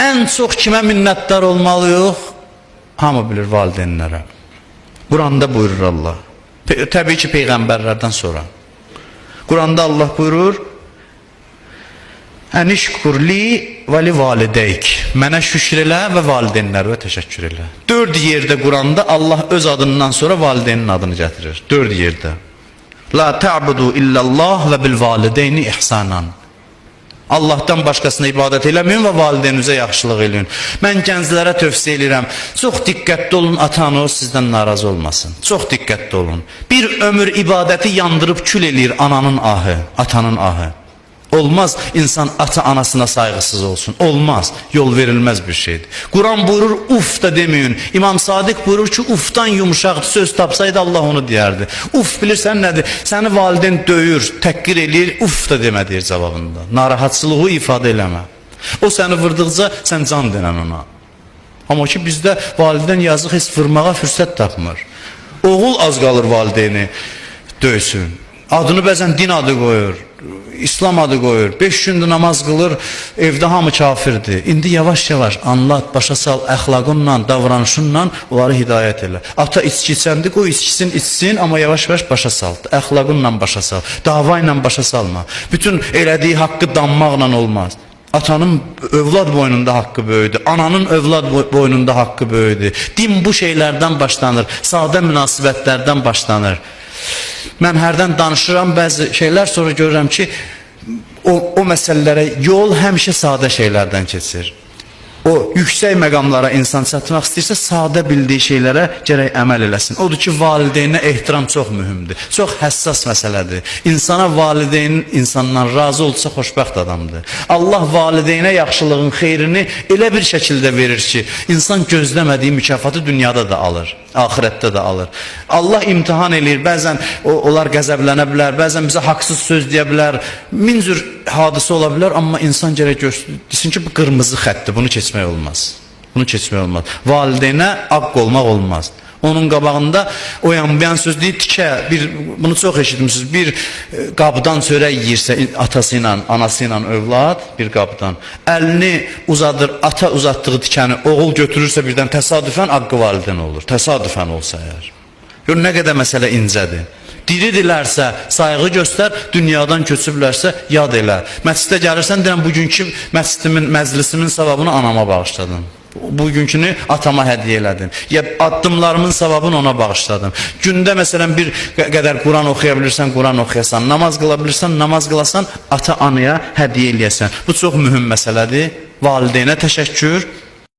ən çox kimə minnətdar olmalıyıq? Hamı bilir valideynlərə. Quranda buyurur Allah. Pe təbii ki, peyğəmbərlərdən sonra. Quranda Allah buyurur: Ənişkurli və li valideyk. Mənə şükür elə və valideynlərə təşəkkür elə. 4 yerdə Quranda Allah öz adından sonra valideynin adını gətirir. 4 yerdə. La ta'budu illallah və bil valideyni ihsanan. Allahdan başqasına ibadət eləməyin və valideynizə yaxşılıq eləyin. Mən gənclərə tövsiyə edirəm. Çox diqqətli olun, ata-ananız sizdən narazı olmasın. Çox diqqətli olun. Bir ömür ibadəti yandırıb kül eləyir ananın ahı, atanın ahı. Olmaz insan ata anasına saygısız olsun. Olmaz. Yol verilmez bir şeydir. Kur'an buyurur uf da demeyin. İmam Sadık buyurur ki uftan yumuşak söz tapsaydı Allah onu diyerdi. Uf bilirsən nədir? Səni valideyn döyür, təqqir eləyir, uf da demə deyir cavabında. Narahatçılığı ifadə eləmə. O səni vurduqca sən can denən ona. Amma ki bizdə valideyn yazıq heç vurmağa fürsət tapmır. Oğul az qalır valideyni döysün. Adını bəzən din adı qoyur. İslam adı qoyur. 5 gündür namaz qılır, evdə hamı kafirdir. İndi yavaş-yavaş anlat, başa sal, əxlaqınla, davranışınla onları hidayət elə. Ata içki içəndi, qoy içkisin, içsin, amma yavaş-yavaş başa sal. Əxlaqınla başa sal. Dava ilə başa salma. Bütün elədiyi haqqı danmaqla olmaz. Atanın övlad boynunda haqqı böyüdür. Ananın övlad boy- boynunda haqqı böyüdür. Din bu şeylərdən başlanır. Sadə münasibətlərdən başlanır. Mən hərdən danışıram bəzi şeylər, sonra görürəm ki, o, o məsələlərə yol həmişə sadə şeylərdən keçir. O yüksək məqamlara insan çatmaq istəyirsə, sadə bildiyi şeylərə gərək əməl eləsin. Odur ki, valideyninə ehtiram çox mühümdür. Çox həssas məsələdir. İnsana valideynin insandan razı olsa xoşbəxt adamdır. Allah valideynə yaxşılığın xeyrini elə bir şəkildə verir ki, insan gözləmədiyi mükafatı dünyada da alır, axirətdə də alır. Allah imtahan eləyir. Bəzən o, onlar qəzəblənə bilər, bəzən bizə haqsız söz deyə bilər. Min cür hadisə ola bilər, amma insan gərək görsün ki, bu qırmızı xəttdir. Bunu keçmək olmaz. Bunu keçmək olmaz. Valideynə aqq olmaq olmaz. Onun qabağında o yan bu yan söz deyir tikə bir bunu çox eşitmisiniz. Bir e, qabdan çörək yeyirsə atası ilə, anası ilə övlad bir qabdan əlini uzadır, ata uzatdığı tikəni oğul götürürsə birdən təsadüfən haqqı valideyn olur. Təsadüfən olsa əgər. Gör nə qədər məsələ incədir. Diridilərsə sayğı göstər, dünyadan köçüblərsə yad elə. Məscidə gəlirsən deyirəm bugünkü məscidimin, məclisimin savabını anama bağışladım. Bugünkünü atama hədiyyə elədim. Ya addımlarımın savabını ona bağışladım. Gündə məsələn bir qə- qədər Quran oxuya bilirsən, Quran oxuyasan, namaz qıla bilirsən, namaz qılasan, ata anaya hədiyyə eləyəsən. Bu çox mühüm məsələdir. Valideynə təşəkkür,